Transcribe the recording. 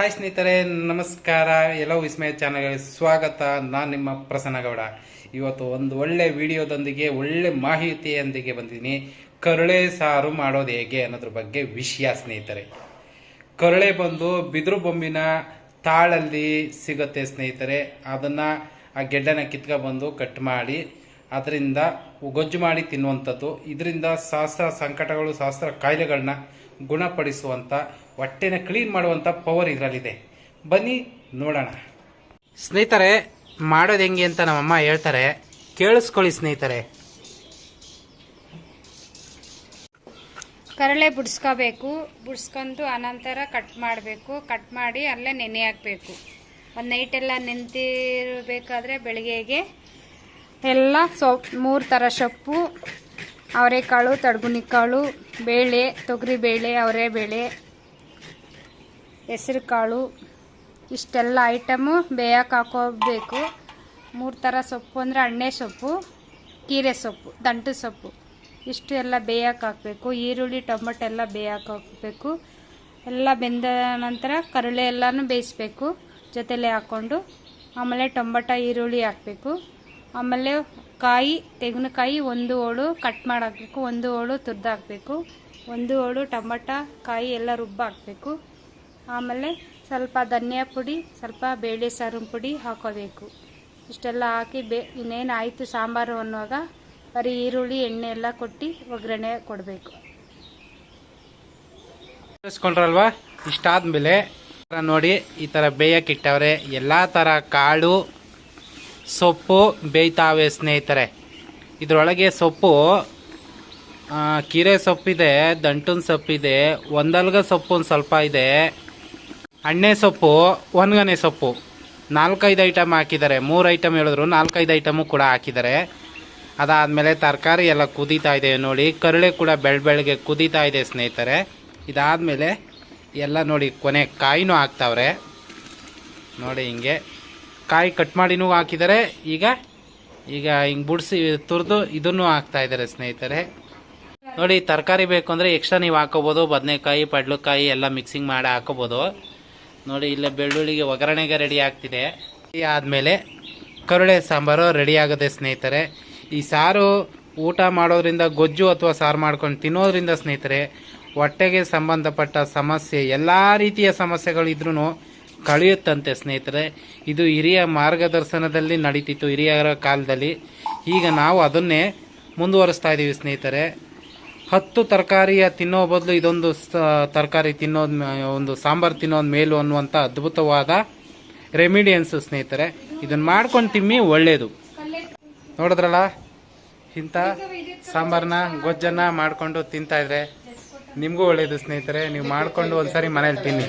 Hi ಸ್ನೇಹಿತರೆ, ನಮಸ್ಕಾರ. ಎಲ್ಲೋ ವಿಸ್ಮಯ ಚಾನಲ್ಗೆ ಸ್ವಾಗತ. ನಾನು ನಿಮ್ಮ ಪ್ರಸನ್ನ ಗೌಡ. ಇವತ್ತು ಒಂದು ಒಳ್ಳೆ ವಿಡಿಯೋದೊಂದಿಗೆ, ಒಳ್ಳೆ ಮಾಹಿತಿಯೊಂದಿಗೆ ಬಂದಿದ್ದೀನಿ. ಕರುಳೆ ಸಾರು ಮಾಡೋದು ಹೇಗೆ ಅನ್ನೋದ್ರ ಬಗ್ಗೆ ವಿಷಯ, ಸ್ನೇಹಿತರೆ. ಕರುಳೆ ಬಂದು ಬಿದಿರು ಬೊಂಬಿನ ತಾಳಲ್ಲಿ ಸಿಗುತ್ತೆ, ಸ್ನೇಹಿತರೆ. ಅದನ್ನು ಆ ಗೆಡ್ಡನ ಕಿತ್ಕೊಬಂದು ಕಟ್ ಮಾಡಿ, ಅದರಿಂದ ಗೊಜ್ಜು ಮಾಡಿ ತಿನ್ನುವಂಥದ್ದು. ಇದರಿಂದ ಸಹಸ್ರ ಸಂಕಟಗಳು ಸಹಸ್ರ ಕಾಯಿಲೆಗಳನ್ನ ಗುಣಪಡಿಸುವಂಥ ಹೊಟ್ಟೆನ ಕ್ಲೀನ್ ಮಾಡುವಂಥ ಪವರ್ ಇದರಲ್ಲಿದೆ. ಬನ್ನಿ ನೋಡೋಣ. ಸ್ನೇಹಿತರೆ, ಮಾಡೋದು ಹೆಂಗೆ ಅಂತ ನಮ್ಮಮ್ಮ ಹೇಳ್ತಾರೆ. ಕೇಳಿಸ್ಕೊಳ್ಳಿ ಸ್ನೇಹಿತರೆ. ಕರಳೆ ಬಿಡಿಸ್ಕೋಬೇಕು. ಬಿಡಿಸ್ಕೊಂಡು ಅನಂತರ ಕಟ್ ಮಾಡಬೇಕು. ಕಟ್ ಮಾಡಿ ಅಲ್ಲೇ ನೆನೆ ಹಾಕಬೇಕು. ಒಂದು ನೈಟೆಲ್ಲ ನೆಂತಿರಬೇಕಾದ್ರೆ ಬೆಳಗ್ಗೆಗೆ ಎಲ್ಲ ಸೊಪ್ಪು ಮೂರು ಥರ ಸೊಪ್ಪು ಅವರೆಕಾಳು ತಡ್ಗುನಿಕಾಳು ಬೇಳೆ, ತೊಗರಿ ಬೇಳೆ ಅವರೆಬೇಳೆ ಹೆಸರು ಕಾಳು ಇಷ್ಟೆಲ್ಲ ಐಟಮು ಬೇಯಕ್ಕೆ ಹಾಕೋಬೇಕು. ಮೂರು ಥರ ಸೊಪ್ಪು ಅಂದರೆ ಅಣ್ಣೆ ಸೊಪ್ಪು, ಕೀರೆ ಸೊಪ್ಪು, ದಂಟು ಸೊಪ್ಪು. ಇಷ್ಟು ಎಲ್ಲ ಬೇಯಕ್ಕೆ ಹಾಕಬೇಕು. ಈರುಳ್ಳಿ, ಟೊಮಟೊ ಎಲ್ಲ ಬೇಯಕ್ಕೆ ಹಾಕಬೇಕು. ಎಲ್ಲ ಬೆಂದ ನಂತರ ಕರಳೆ ಎಲ್ಲನೂ ಬೇಯಿಸ್ಬೇಕು. ಜೊತೆಲೆ ಹಾಕ್ಕೊಂಡು ಆಮೇಲೆ ಟೊಮಟೊ, ಈರುಳ್ಳಿ ಹಾಕಬೇಕು. ಆಮೇಲೆ ಕಾಯಿ ತೆಂಗಿನಕಾಯಿ ಒಂದು ಹೋಳು ಕಟ್ ಮಾಡಾಕಬೇಕು, ಒಂದು ಹೋಳು ತುರ್ದು ಹಾಕಬೇಕು ಒಂದು ಹೋಳು ಟೊಮಟ, ಕಾಯಿ ಎಲ್ಲ ರುಬ್ಬ ಹಾಕಬೇಕು ಆಮೇಲೆ ಸ್ವಲ್ಪ ಧನಿಯಾ ಪುಡಿ, ಸ್ವಲ್ಪ ಬೇಳೆ ಸಾರಿನ ಪುಡಿ ಹಾಕೋಬೇಕು. ಇಷ್ಟೆಲ್ಲ ಹಾಕಿ ಬೇ, ಇನ್ನೇನು ಆಯಿತು ಸಾಂಬಾರು ಅನ್ನುವಾಗ ಬರೀ ಈರುಳ್ಳಿ, ಎಣ್ಣೆ ಎಲ್ಲ ಕೊಟ್ಟು ಒಗ್ಗರಣೆ ಕೊಡಬೇಕು. ಕೇಳಿಸ್ಕೊಂಡ್ರಲ್ವಾ ಇಷ್ಟಾದ್ಮೇಲೆ ನೋಡಿ, ಈ ಥರ ಬೇಯಕ್ಕೆ ಇಟ್ಟವ್ರೆ, ಎಲ್ಲ ಥರ ಕಾಳು ಸೊಪ್ಪು ಬೇಯ್ತಾವೆ ಸ್ನೇಹಿತರೆ. ಇದರೊಳಗೆ ಸೊಪ್ಪು ಕೀರೆ ಸೊಪ್ಪಿದೆ, ದಂಟನ್ ಸೊಪ್ಪಿದೆ, ಒಂದಲ್ಗ ಸೊಪ್ಪು ಒಂದು ಸ್ವಲ್ಪ ಇದೆ. ಅಣ್ಣೆ ಸೊಪ್ಪು ಒನ್ಗನೆ ಸೊಪ್ಪು. ನಾಲ್ಕೈದು ಐಟಮ್ ಹಾಕಿದ್ದಾರೆ. ಮೂರು ಐಟಮ್ ಹೇಳಿದ್ರು, ನಾಲ್ಕೈದು ಐಟಮು ಕೂಡ ಹಾಕಿದ್ದಾರೆ. ಅದಾದಮೇಲೆ ತರಕಾರಿ ಎಲ್ಲ ಕುದೀತಾ ಇದೆ ನೋಡಿ. ಕರಳೆ ಕೂಡ ಬೆಳ್ ಬೆಳಗ್ಗೆ ಕುದೀತಾ ಇದೆ ಸ್ನೇಹಿತರೆ. ಇದಾದಮೇಲೆ ಎಲ್ಲ ನೋಡಿ, ಕೊನೆ ಕಾಯಿನೂ ಹಾಕ್ತಾವ್ರೆ ನೋಡಿ ಹಿಂಗೆ. ಕಾಯಿ ಕಟ್ ಮಾಡಿನೂ ಹಾಕಿದ್ದಾರೆ ಈಗ ಈಗ ಹಿಂಗೆ ಬುಡಿಸಿ ತುರಿದು ಇದನ್ನು ಹಾಕ್ತಾ ಇದ್ದಾರೆ ಸ್ನೇಹಿತರೆ. ನೋಡಿ, ತರಕಾರಿ ಬೇಕು ಅಂದರೆ ಎಕ್ಸ್ಟ್ರಾ ನೀವು ಹಾಕೋಬೋದು, ಬದನೆಕಾಯಿ, ಪಡ್ಲಕಾಯಿ ಎಲ್ಲ ಮಿಕ್ಸಿಂಗ್ ಮಾಡಿ ಹಾಕೋಬೋದು. ನೋಡಿ, ಇಲ್ಲೇ ಬೆಳ್ಳುಳ್ಳಿಗೆ ಒಗ್ಗರಣೆಗೆ ರೆಡಿ ಆಗ್ತಿದೆ. ಆದಮೇಲೆ ಕರುಳೆ ಸಾಂಬಾರು ರೆಡಿ ಆಗುತ್ತೆ ಸ್ನೇಹಿತರೆ. ಈ ಸಾರು ಊಟ ಮಾಡೋದ್ರಿಂದ ಗೊಜ್ಜು ಅಥವಾ ಸಾರು ಮಾಡ್ಕೊಂಡು ತಿನ್ನೋದ್ರಿಂದ ಸ್ನೇಹಿತರೆ, ಹೊಟ್ಟೆಗೆ ಸಂಬಂಧಪಟ್ಟ ಸಮಸ್ಯೆ, ಎಲ್ಲ ರೀತಿಯ ಸಮಸ್ಯೆಗಳಿದ್ರೂ ಕಳೆಯುತ್ತಂತೆ ಸ್ನೇಹಿತರೆ, ಇದು ಹಿರಿಯ ಮಾರ್ಗದರ್ಶನದಲ್ಲಿ ನಡೀತಿತ್ತು ಹಿರಿಯರ ಕಾಲದಲ್ಲಿ. ಈಗ ನಾವು ಅದನ್ನೇ ಮುಂದುವರಿಸ್ತಾ ಇದ್ದೀವಿ ಸ್ನೇಹಿತರೆ. ಹತ್ತು ತರಕಾರಿಯ ತಿನ್ನೋ ಬದಲು ಇದೊಂದು ತರಕಾರಿ ತಿನ್ನೋದು ಒಂದು ಸಾಂಬಾರು ತಿನ್ನೋದು ಮೇಲು ಅನ್ನುವಂಥ ಅದ್ಭುತವಾದ ರೆಮಿಡಿಯನ್ಸು ಸ್ನೇಹಿತರೆ. ಇದನ್ನ ಮಾಡ್ಕೊಂಡು ತಿಮ್ಮಿ ಒಳ್ಳೆಯದು ನೋಡಿದ್ರಲ್ಲ? ಇಂಥ ಸಾಂಬಾರನ್ನ ಗೊಜ್ಜನ್ನ ಮಾಡಿಕೊಂಡು ತಿಂತಾಯಿದ್ರೆ ನಿಮಗೂ ಒಳ್ಳೇದು ಸ್ನೇಹಿತರೆ. ನೀವು ಮಾಡ್ಕೊಂಡು ಒಂದ್ಸರಿ ಮನೇಲಿ ತಿನ್ನಿ.